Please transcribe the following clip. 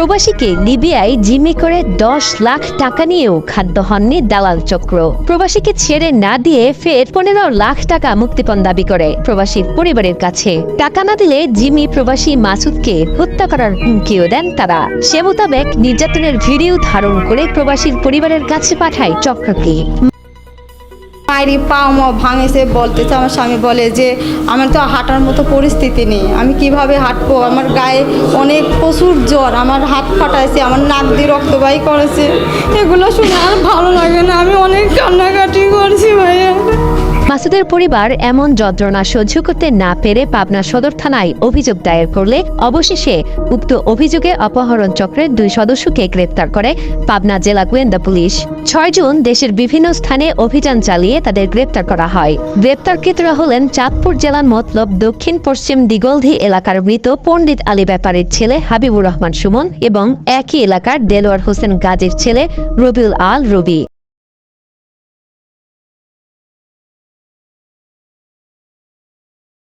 প্রবাসীকে লিবিয়ায় জিম্মি করে দশ লাখ টাকা নিয়েও খাদ্য হননি দালাল চক্র। প্রবাসীকে ছেড়ে না দিয়ে ফের পনেরো লাখ টাকা মুক্তিপণ দাবি করে প্রবাসীর পরিবারের কাছে। টাকা না দিলে জিমি প্রবাসী মাসুদকে হত্যা করার হুমকিও দেন তারা। সে মোতাবেক নির্যাতনের ভিডিও ধারণ করে প্রবাসীর পরিবারের কাছে পাঠায় চক্রকে। মায়েরই পা মা ভাঙেছে বলতেছে আমার স্বামী বলে যে, আমার তো হাঁটার মতো পরিস্থিতি নেই। আমি কীভাবে হাঁটবো? আমার গায়ে অনেক প্রচুর জ্বর। আমার হাত ফাটাইছে, আমার নাক দিয়ে রক্তবাহী করেছে। এগুলো শুনে আর ভালো লাগে না। আমি অনেক কান্নাকাটি মাসুদের পরিবার এমন যন্ত্রণা সহ্য করতে না পেরে পাবনা সদর থানায় অভিযোগ দায়ের করলে অবশেষে উক্ত অভিযোগে অপহরণ চক্রের দুই সদস্যকে গ্রেপ্তার করে পাবনা জেলা গোয়েন্দা পুলিশ। ছয় জুন দেশের বিভিন্ন স্থানে অভিযান চালিয়ে তাদের গ্রেপ্তার করা হয়। গ্রেপ্তারকৃতরা হলেন চাঁদপুর জেলার মতলব দক্ষিণ পশ্চিম দিগলধি এলাকার মৃত পণ্ডিত আলী ব্যাপারীর ছেলে হাবিবুর রহমান সুমন এবং একই এলাকার দেলোয়ার হোসেন গাজীর ছেলে রবিউল আল রবি।